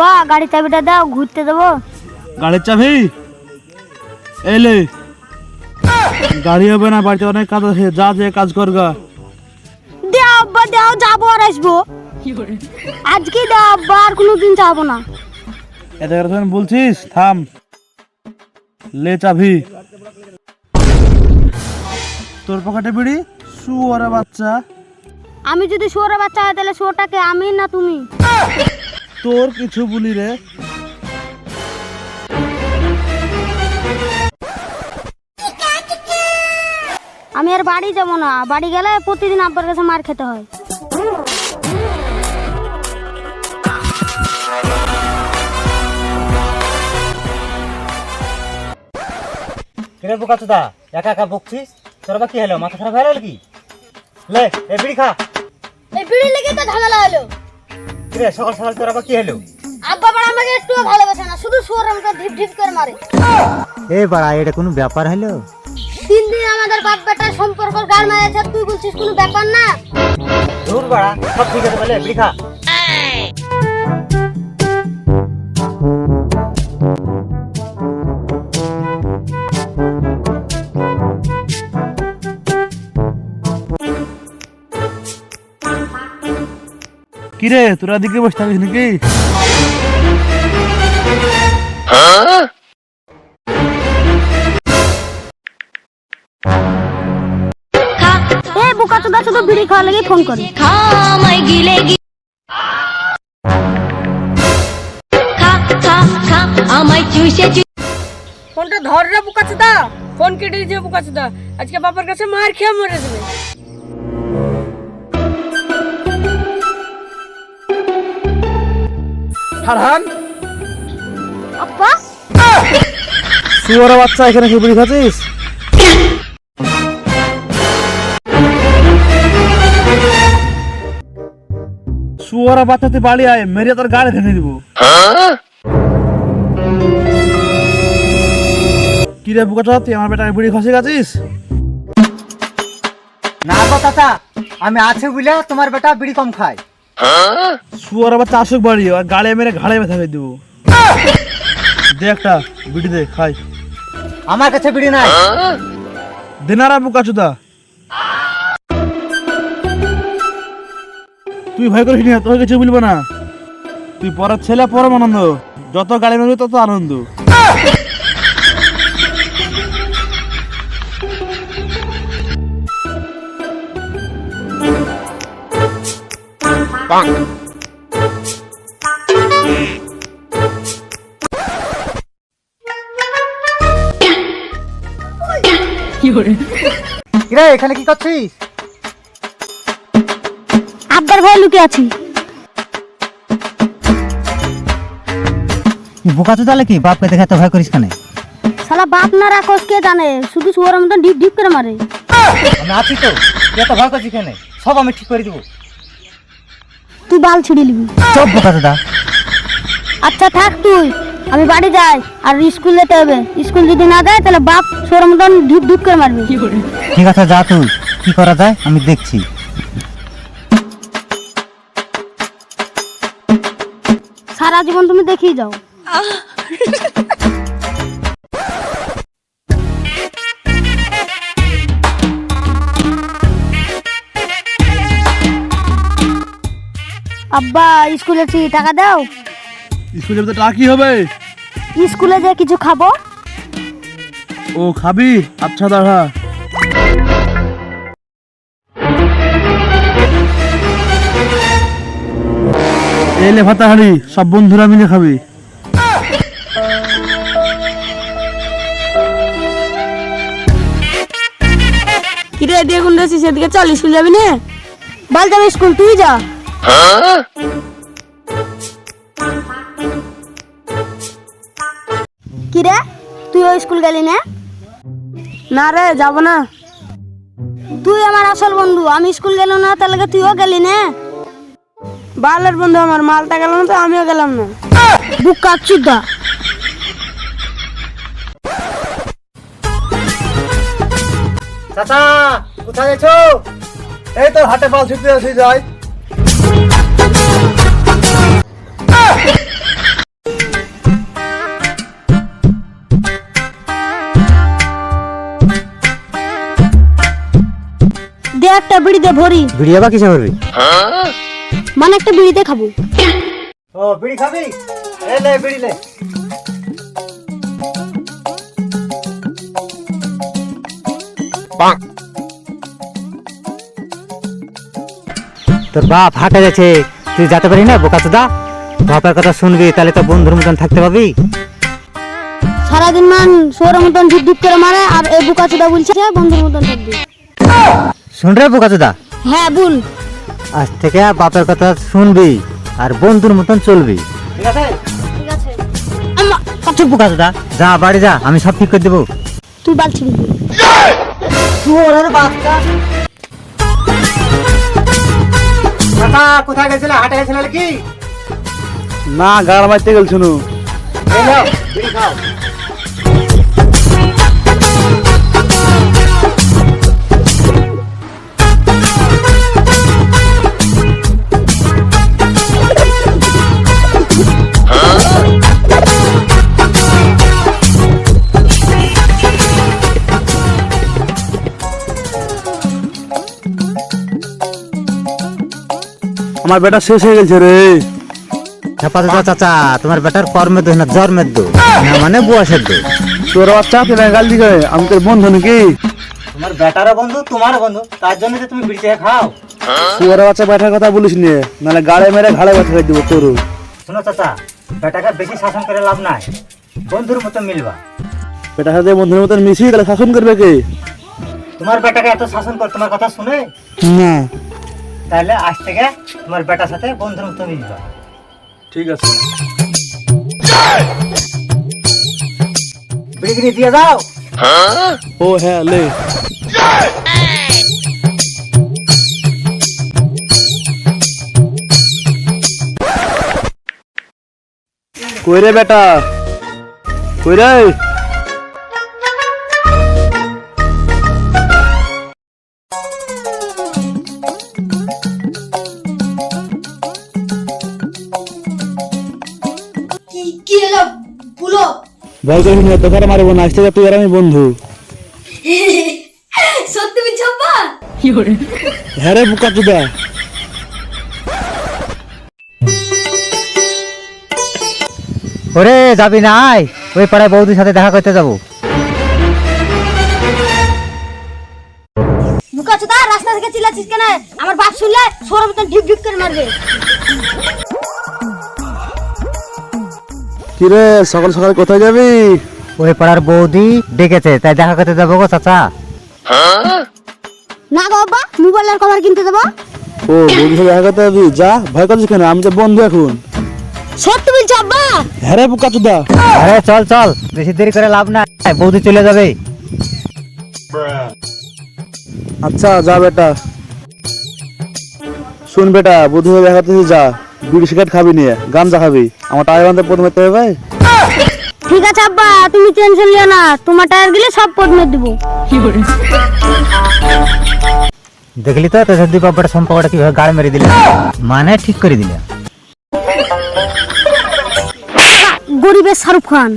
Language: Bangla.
আব্বা গাড়ি চাবিটা দাও ঘুরতে দেবো। গাড়ির চাবি? এলে গাড়ি হবে না বাড়িতে অনেক কাজ আছে যা যে কাজ করগা। দাও আব্বা দাও যাব আর আসব। আজকে দাও আব্বা আর কোনোদিন যাব না। এত কথা বলছিস? থাম। লে চাবি। তোর পকেটে বিড়ি? শুয়ারে বাচ্চা। আমি যদি শুয়োরের বাচ্চা হয় তাহলে শুয়োরটাকে আমি না তুমি? তোর কিছু বলি রে। আমি আর বাড়ি যাব না। বাড়ি গেলে প্রতিদিন আব্বার কাছে মার খেতে হয়। কিরে বোকা চোদা একা একা বকছিস? তোর আবার কি হলো? মাথা খারাপ হয়ে গেল কি লে এ বিড়ি খা। এই বিড়ি লেগে তো ঝামেলা হলো। কিরে সকাল সকাল তোর আবার কি হলো? আব্বা বাড়া আমাকে একটু ভালোবাসে না শুধু শুয়োর আমাকে ঢিপ ঢিপ করে মারে। এ বাড়া এটা কোনো ব্যাপার হলো? তিন দিন আমাদের বাপ বেটার সম্পর্ক গার মারেছে তুই বলছিস কোনো ব্যাপার না? দূর বাড়া সব ঠিক আছে বলে বিড়ি খা। কিরে তোরা দিকে বসে থাকিস নাকি? এ বোকা চোদা শুধু বিড়ি খাওয়া লেগে ফোন করে। ফোনটা ধর রে বুকাচুদা ফোন কেটে দিয়েছে বুকাচুদা আজকে বাবার কাছে মার খেয়ে মরে যাবে হারহান আব্বা? শুয়ারে বাচ্চা এখানে কি বিড়ি খাচ্ছিস? শুয়ারা বাচ্চা তুই বাড়ি আয় মেরে তোর গাড়ি ভেঙে দিব। কি রে বুকাটা তুই আমার বেটাকে বিড়ি খসে গেছিস না গো চাচা আমি আছে বুঝলে তোমার বেটা বিড়ি কম খায়। শুয়ার বাচ্চা আসুক বাড়ি আর গাড়ি মেরে ঘাড়ে ব্যথা করে দিব। দে একটা বিড়ি দে খাই। আমার কাছে বিড়ি নাই। দিনারা বুকা চুদা তুই ভয় করিস না তোর কিছু বলব না। তুই পরের ছেলে পরম আনন্দ। যত গাড়ি মেরবি তত আনন্দ। কিরে এখানে কি করছিস? আব্বার ভয় লুকিয়ে আছি। বোকা চোদা কি? বাপকে দেখে তো ভয় করিস কেন? শালা বাপ না রাখস কে জানে? শুধু শুয়োরের মতন ঢিপ ঢিপ করে মারে। আমি আছি তো। এত ভয় করছিস কেন? সব আমি ঠিক করে দিব। তুই বাল ছিঁড়ে নিবি। চপ বোকা চোদা আচ্ছা থাক তুই। আমি বাড়ি যাই আর স্কুল যেতে হবে। স্কুল যদি না যায় তাহলে বাপ শুয়োরের মতন ঢিপ ঢিপ করে মারবি। ঠিক আছে যা তুই। কি করা যায় আমি দেখছি। সারা জীবন তুমি দেখিয়ে যাও। আব্বা স্কুলে ফি টাকা দাও। স্কুল তো টাকা কি হবে? স্কুলে যে কিছু খাব? ও খাবি? আচ্ছা দাঁড়া। এলে ভাতা হাড়ি সব বন্ধুরা মিলে খাবি। কিরে দিয়ে কোন রেছিস এদিকে চল স্কুল যাবি না? বল যাবে স্কুল তুই যা। কিরে? তুই ওই স্কুল গেলি না? না রে, যাব না। তুই আমার আসল বন্ধু, আমি স্কুল গেল না তাহলে তুইও গেলি না? বালের বন্ধু আমার, মালটা গেল না তো আমিও গেলাম না। বুকা চুদা চাচা, কোথায় আছো? এই তোর হাটে পাল ছিটতে আসি, যাই। একটা বিড়িতে ভরি। বিড়ি আবার কিসে করবি মানে একটা বিড়িতে খাব। ও বিড়ি খাবি? এ লে বিড়ি লে তোর বাপ হাটে গেছে। তুই যেতে পারি না বোকা চোদা? বাপের কথা শুনবি তাহলে তো বন্ধুর মতন থাকতে পাবি সারাদিন মান সোরের মতন ধুপ ধুপ করে মারে আর এই বোকা চোদা বলছে বন্ধুর মতন থাকবে। শুন রে বোকা চোদা হ্যাঁ বল। আজ থেকে বাপের কথা শুনবি আর বন্ধুর মতন চলবি। ঠিক আছে? ঠিক আছে। আমা- চুপ বোকা যা বাড়ি যা আমি সব ঠিক করে দেবো। তুই বাল ছিড়বি। কাকা কোথায় গেছিলে? হাটে গেছিলে কি না গাড় মারতে গেছিল এই নাও, বিড়ি খাও। আমার বেটা শেষ হয়ে গেছে রে। দাদা চাচা তোমার বেটার কর্মের দোষ না জন্মের দোষ না মানে বুয়াসের দোষ তোর বাচ্চা তুই গাল দিকে আমি তোর বন্ধু নাকি? তোমার বেটারও বন্ধু তোমারও বন্ধু তার জন্য যে তুমি বিড়ি খাও। তোর বাচ্চা বেটার কথা বলিস নিয়ে নাহলে গাড়ে মেরে ঘাড়ে বাচ্চা খাই দিব তোর শোনো চাচা বেটাকে বেশি শাসন করে লাভ নাই। বন্ধুর মতো মিলবা। বেটার সাথে বন্ধুর মতন মিশি তাহলে শাসন করবে কে? তোমার বেটাকে এত শাসন করে তোমার কথা শুনে? না। তাহলে আজ থেকে তোমার বেটার সাথে বন্ধুর মতো মিলবা। ঠিক আছে। বিড়ি কিনে দিয়ে দাও। ও হ্যাঁ লে। কই রে বেটা? কই রে? ভয় করিস না তোকে মারবো না আজ থেকে তুই আর আমি বন্ধু। সত্যি হ্যাঁ রে বুকা চুদা। ওরে যাবি না আয়। ওই পাড়ায় বৌদির সাথে দেখা করতে যাব। বুকা চোদা রাস্তা থেকে চিল্লাছিস কেন? আমার বাপ শুনলে মতন ঢিপ ঢিপ করে মারবে। কি রে সকাল সকাল কোথায় যাবি? ওই পাড়ার বৌদি ডেকেছে তাই দেখা করতে যাব গো চাচা। না গো আব্বা মোবাইলের কভার কিনতে দেবো ও সাথে দেখা করতে যাবি? যা ভয় করছিস কেন? আমি তো বন্ধু এখন। সত্যি বলছো আব্বা? হ্যাঁ রে বুকা চুদা আরে চল চল বেশি দেরি করে লাভ নাই বৌদি চলে যাবে। আচ্ছা যা বেটা। শুন বেটা বুধ হয়ে দেখা করতে যা। বিড়ি সিগারেট খাবি নিয়ে গাঞ্জা খাবি। আমার টায়ার বান্ধব প্রথমে তো ভাই ঠিক আছে আব্বা তুমি টেনশন নিও না। তোমার টায়ার গেলে সব পড়নে দিব। দেখলি তো তো দুই বাবার সম্পর্কটা কীভাবে গাড়ি মেরে দিলে? মানে ঠিক করে দিলে। গরিবের শাহরুখ খান।